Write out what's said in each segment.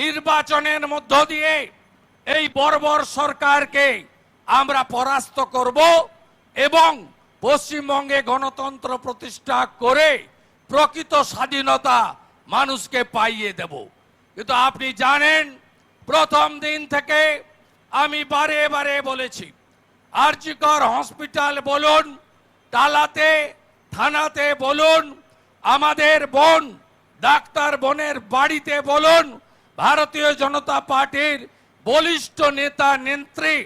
নির্বাচনের মধ্য দিয়ে এই বর্বর সরকারকে আমরা পরাস্ত করব এবং পশ্চিমবঙ্গে গণতন্ত্র প্রতিষ্ঠা করে প্রকৃত স্বাধীনতা মানুষকে পাইয়ে দেব। কিন্তু আপনি জানেন, প্রথম দিন থেকে আমি বারে বারে বলেছি, আরজিকর হসপিটাল বলুন টালাতে থানাতে বলুন, আমাদের বোন, ডাক্তার বোনের বাড়িতে বলুন ভারতীয় জনতা পার্টির বলিষ্ঠ নেতা নেত্রী,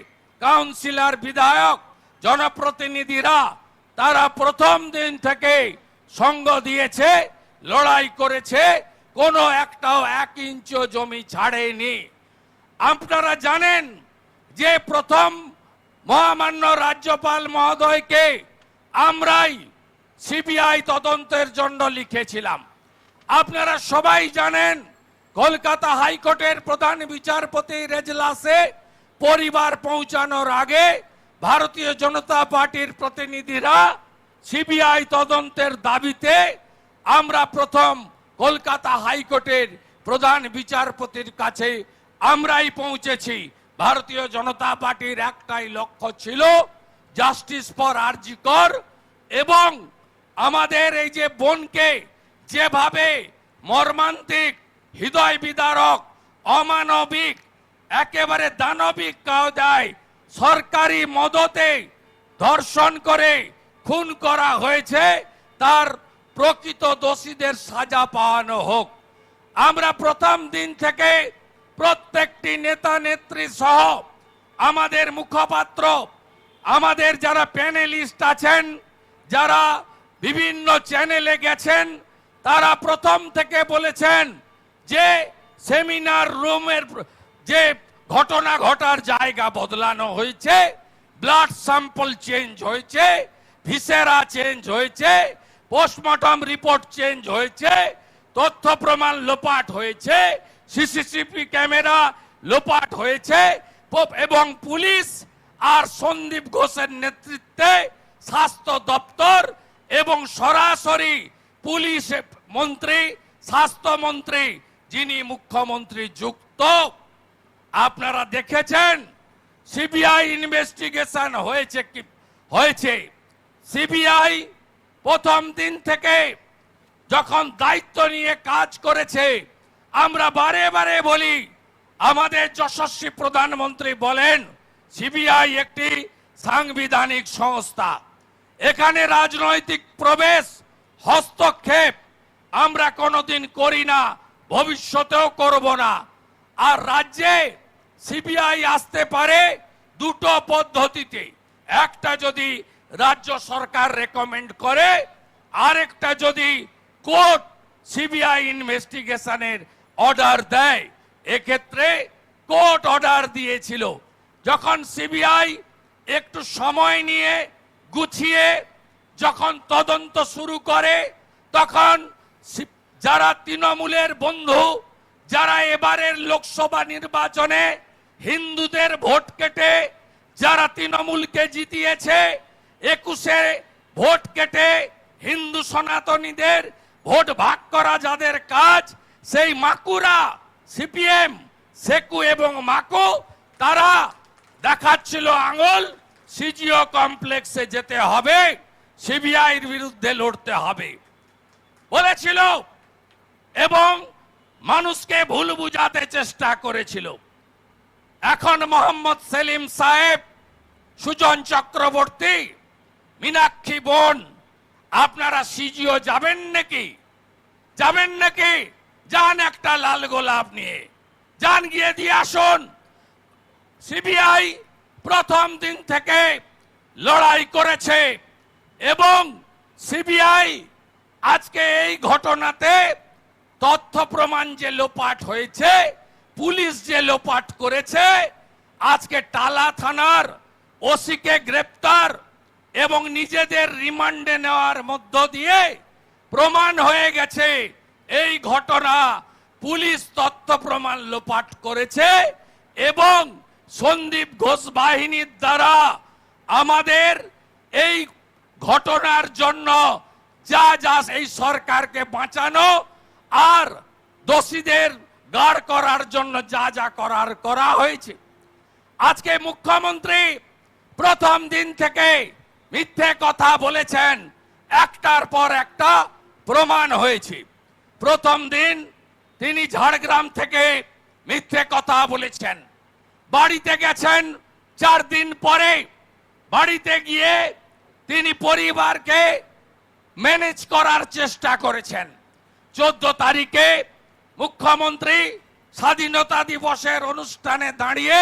কাউন্সিলর, বিধায়ক, জনপ্রতিনিধিরা তারা প্রথম দিন থেকে সঙ্গ দিয়েছে, লড়াই করেছে, কোনো একটাও এক ইঞ্চও জমি ছাড়েনি। আপনারা জানেন যে প্রথম মহামান্য রাজ্যপাল মহোদয়কে আমরাই সিবিআই তদন্তের জন্য লিখেছিলাম। আপনারা সবাই জানেন কলকাতা হাইকোর্টের প্রধান বিচারপতি রেজলাসে পরিবার পৌঁছানোর আগে ভারতীয় জনতা পার্টির প্রতিনিধিরা সিবিআই তদন্তের দাবিতে আমরা প্রথম কলকাতা হাইকোর্টের প্রধান বিচারপতির কাছে আমরাই পৌঁছেছি। ভারতীয় জনতা পার্টির একটাই লক্ষ্য ছিল জাস্টিস ফর আরজি কর এবং আমাদের এই যে বোনকে যেভাবে মর্মান্তিক হৃদয় বিদারক, অমানবিক, একেবারে দানবিক কায়দায় সরকারি মদতে ধর্ষণ করে, খুন করা হয়েছে, তার প্রকৃত দোষীদের সাজা পাওয়ানো হোক। আমরা প্রথম দিন থেকে প্রত্যেকটি নেতা, নেত্রী সহ আমাদের মুখপাত্র, আমাদের যারা প্যানেলিস্ট আছেন, যারা বিভিন্ন চ্যানেলে গেছেন, তারা প্রথম থেকে বলেছেন যে সেমিনার রুমের যে ঘটনা ঘটার জায়গা বদলানো হয়েছে ব্লাড স্যাম্পল চেঞ্জ হয়েছে, ভিসেরা চেঞ্জ হয়েছে পোস্টমর্টম রিপোর্ট চেঞ্জ হয়েছে, তথ্য প্রমাণ লোপাট হয়েছে সিসিটিভি ক্যামেরা লোপাট হয়েছে এবং পুলিশ আর সন্দীপ ঘোষের নেতৃত্বে স্বাস্থ্য দপ্তর এবং সরাসরি পুলিশ মন্ত্রী স্বাস্থ্যমন্ত্রী যিনি মুখ্যমন্ত্রী যুক্ত, আপনারা দেখেছেন, সিবিআই ইনভেস্টিগেশন হয়েছে কি, হয়েছে। সিবিআই প্রথম দিন থেকে যখন দায়িত্ব নিয়ে কাজ করেছে, আমরা বারে বারে বলি, আমাদের যশস্বী প্রধানমন্ত্রী বলেন, সিবিআই একটি সাংবিধানিক সংস্থা। এখানে রাজনৈতিক প্রবেশ, হস্তক্ষেপ আমরা কোনোদিন করি না। ভবিষ্যতেও করব না। আর রাজ্যে সিবিআই আসতে পারে দুটো পদ্ধতিতে। একটা যদি রাজ্য সরকার রেকমেন্ড করে, আরেকটা যদি কোর্ট সিবিআই ইনভেস্টিগেশনের অর্ডার দেয়, এক্ষেত্রে কোর্ট অর্ডার দিয়েছিল। যখন সিবিআই একটু সময় নিয়ে গুছিয়ে যখন তদন্ত শুরু করে, তখন যারা তৃণমূলের বন্ধু, যারা এবারের লোকসভা নির্বাচনে হিন্দুদের ভোট কেটে, যারা তৃণমূলকে জিতিয়েছে, একুশে ভোট কেটে হিন্দু সনাতনীদের ভোট ভাগ করা যাদের কাজ, সেই মাকুরা, সিপিএম, সেকু এবং মাকু, তারা দেখাচ্ছিল আঙুল, সিজিও কমপ্লেক্সে যেতে হবে, সিবিআইয়ের বিরুদ্ধে লড়তে হবে। বলেছিল এবং মানুষকে ভুল বুঝাতে চেষ্টা করেছিল। এখন মোহাম্মদ সেলিম সাহেব, সুজন চক্রবর্তী, মীনাক্ষী বোন, আপনারা সিজিও যাবেন নাকি? যাবেন নাকি? যান একটা লাল গোলাপ নিয়ে। যান, গিয়ে দিয়ে আসুন। সিবিআই প্রথম দিন থেকে লড়াই করেছে এবং সিবিআই আজকে এই ঘটনাতে তথ্য প্রমাণ যে লোপাট হয়েছে, পুলিশ যে লোপাট করেছে, আজকে টালা থানার ওসিকে গ্রেপ্তার এবং নিজেদের রিমান্ডে নেওয়ার মধ্য দিয়ে প্রমাণ হয়ে গেছে, এই ঘটনা পুলিশ তথ্য প্রমাণ লোপাট করেছে এবং সন্দীপ ঘোষ বাহিনীর দ্বারা আমাদের এই ঘটনার জন্য যা যা এই সরকারকে বাঁচানো আর দোষীদের গাড় করার জন্য যা যা করার করা হয়েছে। আজকে মুখ্যমন্ত্রী প্রথম দিন থেকে মিথ্যে কথা বলেছেন। একটার পর একটা প্রমাণ হয়েছে। প্রথম দিন তিনি ঝাড়গ্রাম থেকে মিথ্যে কথা বলেছেন। বাড়িতে গেছেন চার দিন পরে। বাড়িতে গিয়ে তিনি পরিবারকে ম্যানেজ করার চেষ্টা করেছেন। চোদ্দ তারিখে মুখ্যমন্ত্রী স্বাধীনতা দিবসের অনুষ্ঠানে দাঁড়িয়ে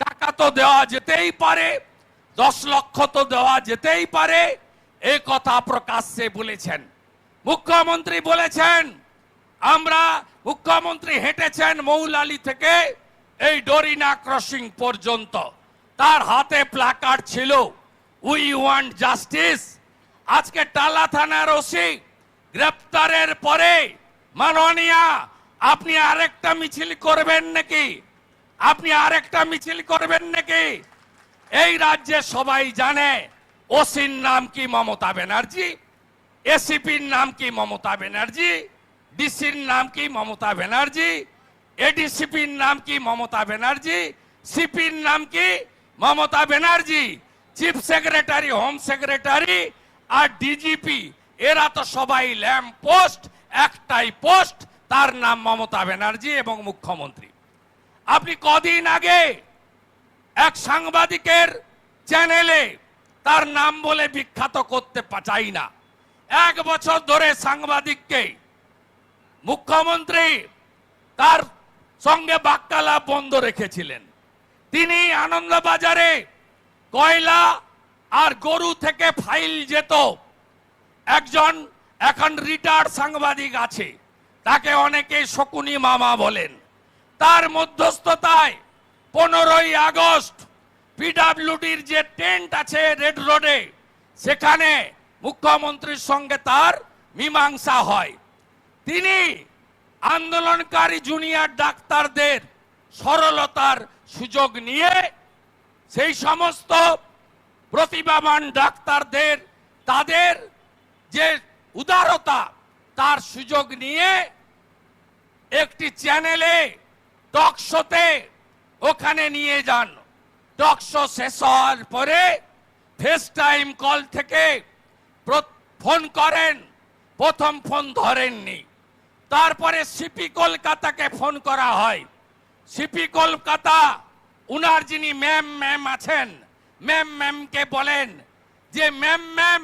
টাকা তো দেওয়া যেতেই পারে, দশ লক্ষ তো দেওয়া যেতেই পারে, এ কথা প্রকাশ্যে বলেছেন। মুখ্যমন্ত্রী বলেছেন, আমরা মুখ্যমন্ত্রী হেঁটেছেন মৌলালি থেকে এই ডরিনা ক্রসিং পর্যন্ত। তার হাতে প্লাকার্ড ছিল, উই ওয়ান্ট জাস্টিস। আজকে টালা থানার ওসি গ্রেপ্তারের পরে, মাননীয়া, আপনি আরেকটা মিছিল করবেন নাকি? আপনি আরেকটা মিছিল করবেন নাকি? এই রাজ্যে সবাই জানে, ওসির নাম কি মমতা ব্যানার্জি, এসিপির নাম কি মমতা ব্যানার্জি, ডিসির নাম কি মমতা ব্যানার্জি, এডিসিপির নাম কি মমতা ব্যানার্জি, সিপির নাম কি Mamata Banerjee, chief secretary, home secretary আর ডিজিপি এরা তো সবাই ল্যাম্প পোস্ট, একটাই পোস্ট, তার নাম মমতা ব্যানার্জি এবং মুখ্যমন্ত্রী। আপনি কদিন আগে এক সাংবাদিকের চ্যানেলে তার নাম বলে বিখ্যাত করতে চাই না। এক বছর ধরে সাংবাদিককে মুখ্যমন্ত্রী তার সঙ্গে বাক্যালাপ বন্ধ রেখেছিলেন। তিনি আনন্দবাজারে কয়লা আর গরু থেকে ফাইল যেত একজন এখন রিটায়ার্ড সাংবাদিক আছে, তাকে অনেকে শকুনি মামা বলেন। তার মধ্যস্থতায় পনেরোই আগস্ট পিডাব্লিউডির যে টেন্ট আছে রেড রোডে সেখানে মুখ্যমন্ত্রীর সঙ্গে তার মীমাংসা হয়। তিনি আন্দোলনকারী জুনিয়র ডাক্তারদের সরলতার সুযোগ নিয়ে সেই সমস্ত প্রতিভাবান ডাক্তারদের, তাদের যে উদারতা তার সুযোগ নিয়ে একটি চ্যানেলে টক শোতে ওখানে নিয়ে যান। টক শো শেষ হওয়ার পরে ফেস টাইম কল থেকে ফোন করেন, প্রথম ফোন ধরেননি। তারপরে সিপি কলকাতাকে ফোন করা হয়। সিপি কলকাতা, উনার যিনি ম্যাম ম্যাম আছেন, ম্যাম ম্যামকে বলেন যে ম্যাম ম্যাম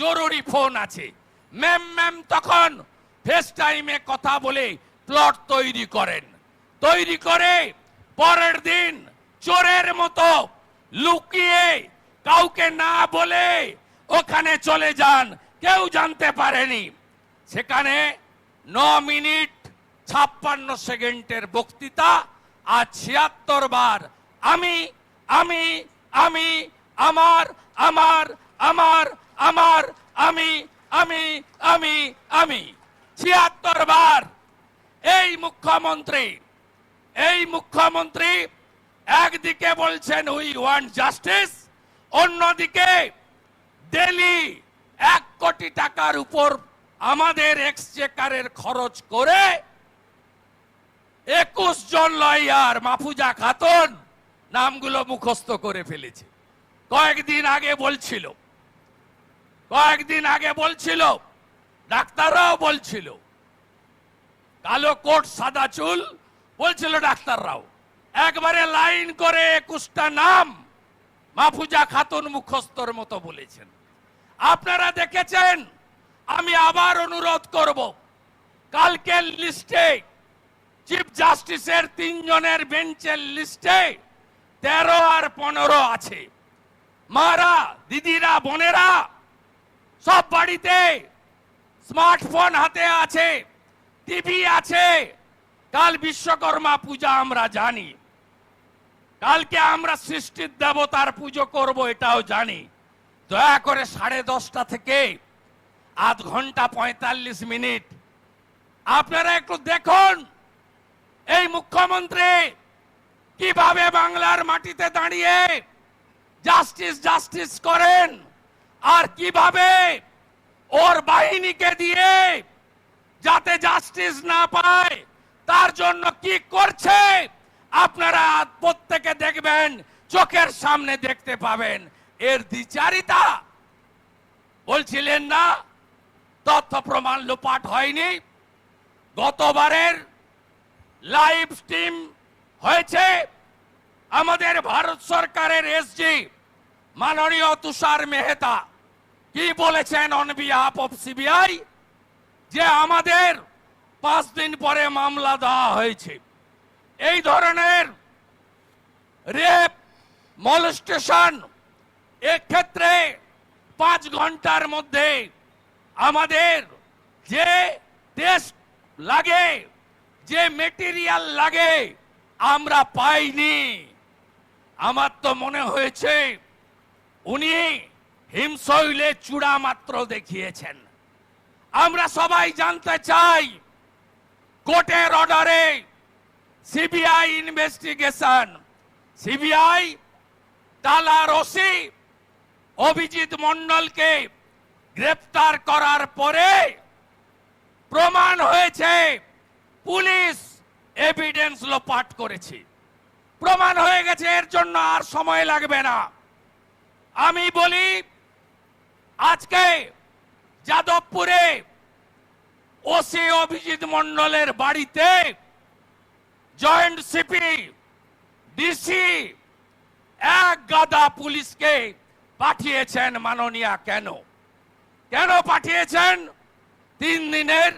জরুরি ফোন আছে। ম্যাম ম্যাম তখন ফেস টাইমে কথা বলে প্লট তৈরি করেন। তৈরি করে পরের দিন চোরের মতো লুকিয়ে কাউকে না বলে ওখানে চলে যান। কেউ জানতে পারেনি। সেখানে ন মিনিট ছাপ্পান্ন সেকেন্ডের বক্তৃতা আর ছিয়াত্তর বার, আমি আমি আমি, আমার আমার আমার আমার, আমি আমি আমি আমি। ছিয়াত্তর বার এই মুখ্যমন্ত্রী এই মুখ্যমন্ত্রী একদিকে বলছেন উই ওয়ান্ট জাস্টিস অন্যদিকে ডেলি এক কোটি টাকার উপর আমাদের এক্সচেকারের খরচ করে একুশ জন লয়ার মাফুজা খাতুন নামগুলো মুখস্থ করে ফেলেছে। কয়েকদিন আগে বলছিল কয়েকদিন আগে বলছিল, ডাক্তাররাও বলছিল, কালো কোট, সাদা চুল, বলছিল ডাক্তাররাও। একবারে লাইন করে একুশটা নাম মাফুজা খাতুন মুখস্থর মতো বলেছেন। আপনারা দেখেছেন, আমি আবার অনুরোধ করব, কালকের লিস্টে চিফ জাস্টিসের তিনজনের বেঞ্চের লিস্টে তেরো আর পনেরো আছে। মারা, দিদিরা, বোনেরা সব বাড়িতে স্মার্টফোন হাতে আছে, টিভি আছে। কাল বিশ্বকর্মা পূজা আমরা জানি। কালকে আমরা সৃষ্টির দেবতার পুজো করব এটাও জানি। দয়া করে সাড়ে দশটা থেকে আধ ঘণ্টা পঁয়তাল্লিশ মিনিট আপনারা একটু দেখুন এই মুখ্যমন্ত্রী কীভাবে বাংলার মাটিতে দাঁড়িয়ে জাস্টিস জাস্টিস করেন। আর কীভাবে ওর বাহিনীকে দিয়ে যাতে জাস্টিস না পায়, তার জন্য কি করছে, আপনারা প্রত্যেকে দেখবেন, চোখের সামনে দেখতে পাবেন। এর দ্বিচারিতা বলছিলেন না, তথ্য প্রমাণ লোপাট হয়নি। গতবারের লাইভ স্ট্রিম হয়েছে আমাদের ভারত সরকারের এসজি মাননীয় তুষার মেহতা। কি বলেছেন অন বিহাফ অফ সিবিআই? যে আমাদের পাঁচ দিন পরে মামলা দেওয়া হয়েছে। এই ধরনের রেপ, মলস্টেশন, এক্ষেত্রে পাঁচ ঘণ্টার মধ্যে আমাদের যে টেস্ট লাগে, যে মেটেরিয়াল লাগে, আমরা পাইনি। আমার তো মনে হয়েছে উনি হিমশৈলে চূড়া মাত্র দেখিয়েছেন। আমরা সবাই জানতে চাই, কোর্টের অর্ডারে সিবিআই ইনভেস্টিগেশন, সিবিআই টালার ওসি অভিজিৎ মন্ডলকে গ্রেপ্তার করার পরে প্রমাণ হয়েছে, পুলিশ এভিডেন্স লোপাট করেছে। প্রমাণ হয়ে গেছে, এর জন্য আর সময় লাগবে না। আমি বলি আজকে যাদবপুরে ওসি অভিজিৎ মন্ডলের বাড়িতে জয়েন্ট সিপি, ডিসি, এক গাদা পুলিশকে পাঠিয়েছেন মাননীয়া কেন? কেন পাঠিয়েছেন? তিন দিনের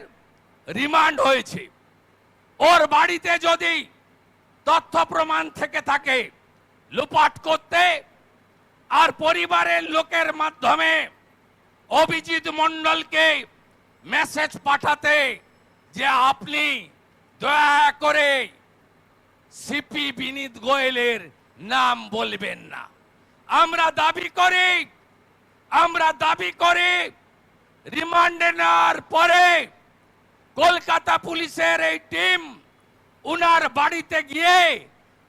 রিমান্ড হয়েছে। ওর বাড়িতে যদি তথ্য প্রমাণ থেকে থাকে, লুপাট করতে, আর পরিবারের লোকের মাধ্যমে অভিজিৎ মন্ডলকে মেসেজ পাঠাতে যে আপনি দয়া করে সিপি বিনীত গোয়েলের নাম বলবেন না। আমরা দাবি করি, আমরা দাবি করি রিমান্ডে নেওয়ার পরে কলকাতা পুলিশের এই টিম উনার বাড়িতে গিয়ে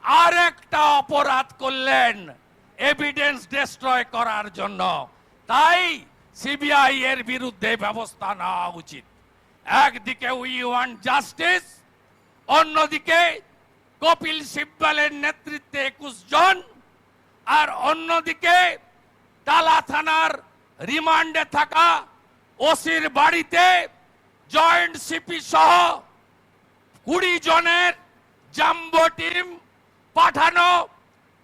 আর একটা অপরাধ করলেন এভিডেন্স ডিস্ট্রয় করার জন্য। তাই সিবিআই এর বিরুদ্ধে ব্যবস্থা নেওয়া উচিত। একদিকে উই ওয়ান্ট জাস্টিস অন্যদিকে কপিল সিব্বালের নেতৃত্বে একুশ জন, আর অন্যদিকে টালা থানার রিমান্ডে থাকা ওসির বাড়িতে জয়েন্ট সিপি সহ কুড়ি জনের জাম্বো টিম পাঠানো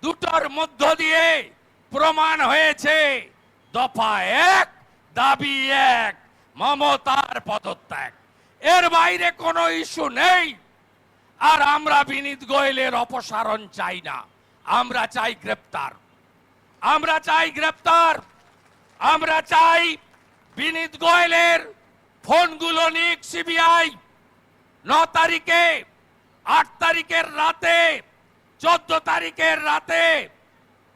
দুটোর মধ্য দিয়ে প্রমাণ হয়েছে। দফা এক দাবি এক, মমতার পদত্যাগ। এর বাইরে কোনো ইস্যু নেই। আর আমরা বিনীত গোয়েলের অপসারণ চাই না। আমরা চাই গ্রেপ্তার। আমরা চাই গ্রেপ্তার। আমরা চাই বিনীত গোয়েলের ফোনগুলো নিক সিবিআই। ন তারিখে, আট তারিখের রাতে, চোদ্দ তারিখের রাতে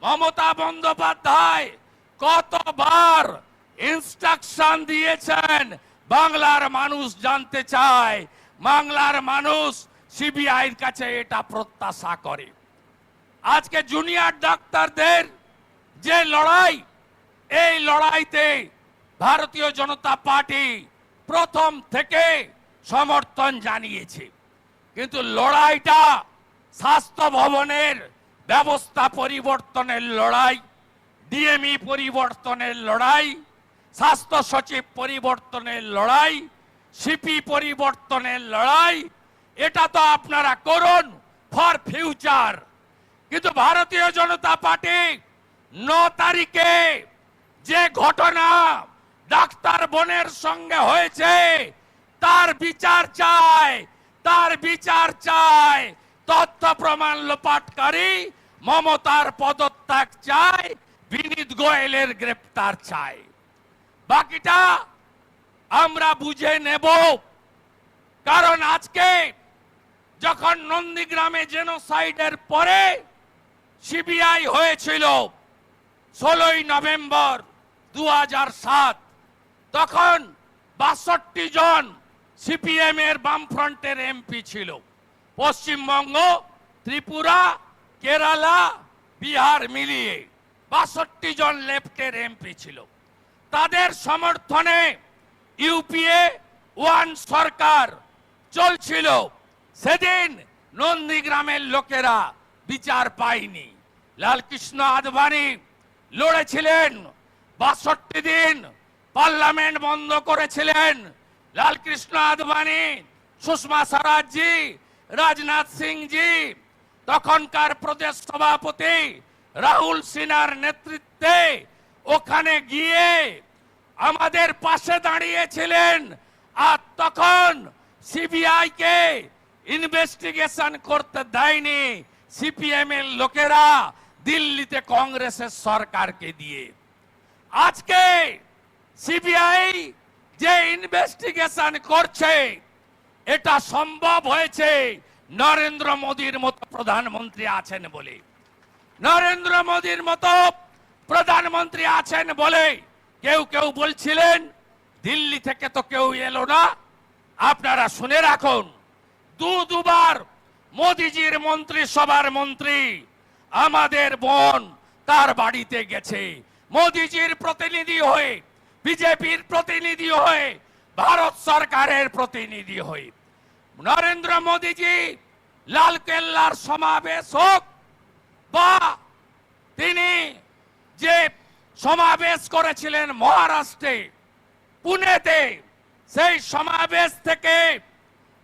মমতা বন্দ্যোপাধ্যায় কতবার ইনস্ট্রাকশন দিয়েছেন। বাংলার মানুষ জানতে চায়। বাংলার মানুষ সিবিআইয়ের কাছে এটা প্রত্যাশা করে। আজকে জুনিয়র ডাক্তারদের যে লড়াই, এই লড়াইতে ভারতীয় জনতা পার্টি প্রথম থেকে সমর্থন জানিয়েছে। কিন্তু লড়াইটা স্বাস্থ্য ভবনের ব্যবস্থা পরিবর্তনের লড়াই ডিএমই পরিবর্তনের লড়াই স্বাস্থ্য সচিব পরিবর্তনের লড়াই, সিপি পরিবর্তনের লড়াই, এটা তো আপনারা করুন ফর ফিউচার। কিন্তু ভারতীয় জনতা পার্টি ন তারিখে যে ঘটনা ডাক্তার বোনের সঙ্গে হয়েছে, তার বিচার চায়, তার বিচার চায়, তথ্য প্রমাণ লোপাটকারী মমতার পদত্যাগ চায়, বিনীত গোয়েলের গ্রেপ্তার চায়। বাকিটা আমরা বুঝে নেব। কারণ আজকে যখন নন্দীগ্রামে জেনোসাইডের পরে সিবিআই হয়েছিল ষোলোই নভেম্বর দু সাত, তখন বাষট্টি জন সিপিএম এর বামফ্রন্টের এমপি ছিল। পশ্চিমবঙ্গ, ত্রিপুরা, কেরালা, বিহার মিলিয়ে বাষট্টি জন লেফটের এমপি ছিল। তাদের সমর্থনে ইউপিএ ওয়ান সরকার চলছিল। সেদিন নন্দীগ্রামের লোকেরা বিচার পায়নি। লালকৃষ্ণ আদবানি লড়েছিলেন, বাষট্টি দিন পার্লামেন্ট বন্ধ করেছিলেন। লালকৃষ্ণ আদবানি সুষমা স্বরাজজি, রাজনাথ সিং জি তখনকার প্রদেশ সভাপতি রাহুল সিনহার নেতৃত্বে ওখানে গিয়ে আমাদের পাশে দাঁড়িয়েছিলেন আর তখন সিবিআই কে ইনভেস্টিগেশন করতে দেয়নি সিপিএম এর লোকেরা দিল্লিতে কংগ্রেসের সরকারকে দিয়ে। আজকে সিবিআই যে ইনভেস্টিগেশন করছে, এটা সম্ভব হয়েছে নরেন্দ্র মোদীর মতো প্রধানমন্ত্রী আছেন বলে। নরেন্দ্র মোদীর মতো প্রধানমন্ত্রী আছেন বলে কেউ কেউ বলছিলেন, দিল্লি থেকে তো কেউ এলো না। আপনারা শুনে রাখুন, দু দুবার মোদিজির মন্ত্রী, সভার মন্ত্রী, আমাদের বোন তার বাড়িতে গেছে। মোদিজির প্রতিনিধি হয়ে, বিজেপির প্রতিনিধি হয়ে, ভারত সরকারের প্রতিনিধি হয়ে। নরেন্দ্র মোদিজি লাল কেল্লার সমাবেশ হোক, বা তিনি যে সমাবেশ করেছিলেন মহারাষ্ট্রে, পুনেতে। সেই সমাবেশ থেকে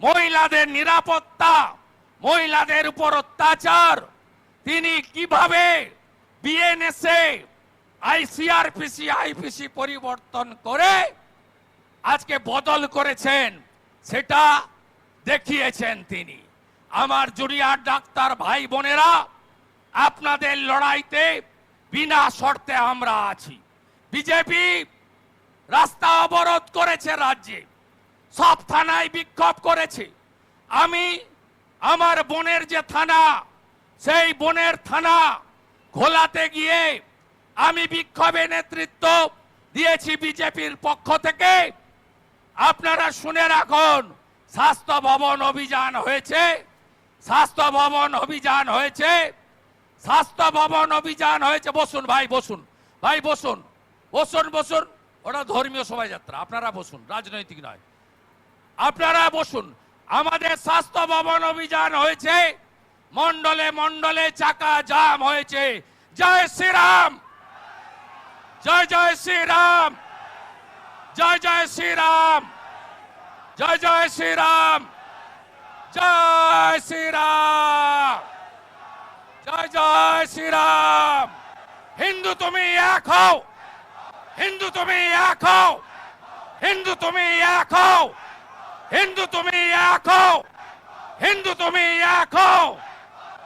মহিলাদের নিরাপত্তা, মহিলাদের উপর অত্যাচার। তিনি কীভাবে বিএনএসএ আইসিআরপিসি, আইপিসি পরিবর্তন করে আজকে বদল করেছেন, সেটা দেখিয়েছেন তিনি। আমার জুনিয়র ডাক্তার ভাই বোনেরা, আপনাদের লড়াইতে বিনা শর্তে আমরা আছি। বিজেপি রাস্তা অবরোধ করেছে রাজ্যে, সব থানায় বিক্ষোভ করেছে। আমি আমার বোনের যে থানা, সেই বোনের থানা ঘোলাতে গিয়ে আমি বিক্ষোভে নেতৃত্ব দিয়েছি বিজেপির পক্ষ থেকে। আপনারা শুনে রাখুন, স্বাস্থ্য ভবন অভিযান হয়েছে, স্বাস্থ্য ভবন অভিযান হয়েছে। স্বাস্থ্য ভবন অভিযান হয়েছে, বসুন ভাই বসুন। ভাই, বসুন বসুন বসুন। ওটা ধর্মীয় শোভাযাত্রা, আপনারা বসুন, রাজনৈতিক নয়। আপনারা বসুন, আমাদের স্বাস্থ্য ভবন অভিযান হয়েছে মন্ডলে মন্ডলে চাকা জাম হয়েছে। জয় শ্রীরাম! জয় জয় শ্রীরাম! জয় জয় শ্রীরাম! জয় জয় শ্রীরাম! জয় শ্রীরাম! জয় জয় শ্রীরাম। হিন্দু তুমি এক হও। হিন্দু তুমি এক হও। হিন্দু তুমি এক হও। হিন্দু তুমি এক হও। হিন্দু তুমি এক হও।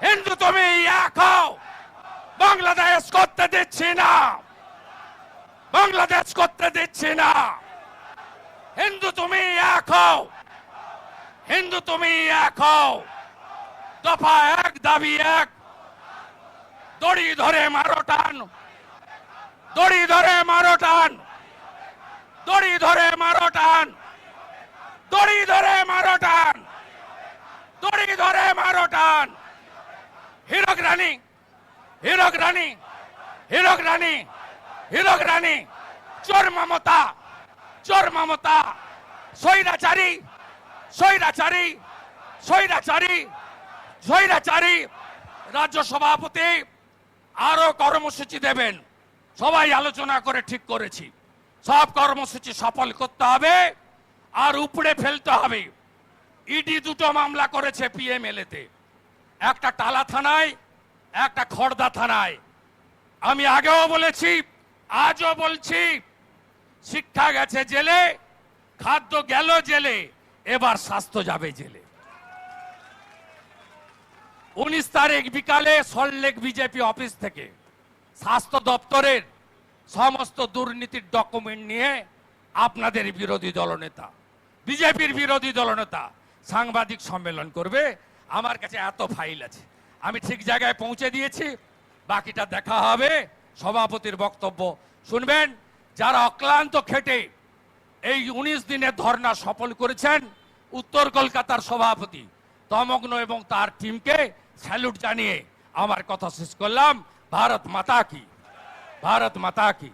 হিন্দু তুমি এক হও। বাংলাদেশ করতে দিচ্ছি না। বাংলাদেশ করতে দিচ্ছি না। হিন্দু তুমি এক হও। হিন্দু তুমি এক হও। দফা এক, দাবি এক। দড়ি ধরে মারো টান। দড়ি ধরে মারো টান। দড়ি ধরে মারো টান। দড়ি ধরে মারো টান। দড়ি ধরে মারো টান। হিরক রানী হিরক রানী হিরক রানী হিরক রানী। চোর মমতা চোর মমতা। স্বৈরাচারী স্বৈরাচারী স্বৈরাচারী স্বৈরাচারী। রাজ্য সভাপতি আরও কর্মসূচি দেবেন। সবাই আলোচনা করে ঠিক করেছি। সব কর্মসূচি সফল করতে হবে আর উপড়ে ফেলতে হবে। ইডি দুটো মামলা করেছে পিএমএলএ তে। একটা টালা থানায়, একটা খড়দা থানায়। আমি আগেও বলেছি, আজও বলছি, শিক্ষা গেছে জেলে, খাদ্য গেল জেলে, এবার স্বাস্থ্য যাবে জেলে। উনিশ তারিখ বিকালে সল্টলেক বিজেপি অফিস থেকে স্বাস্থ্য দপ্তরের সমস্ত দুর্নীতির ডকুমেন্ট নিয়ে আপনাদের বিরোধী দলনেতা, বিজেপির বিরোধী দলনেতা সাংবাদিক সম্মেলন করবে। আমার কাছে এত ফাইল আছে। আমি ঠিক জায়গায় পৌঁছে দিয়েছি। বাকিটা দেখা হবে। সভাপতির বক্তব্য শুনবেন। যারা অক্লান্ত খেটে এই উনিশ দিনের ধর্না সফল করেছেন, উত্তর কলকাতার সভাপতি তমগ্ন এবং তার টিমকে স্যালুট জানিয়ে আমার কথা শেষ করলাম। ভারত মাতা কি? ভারত মাতা কি?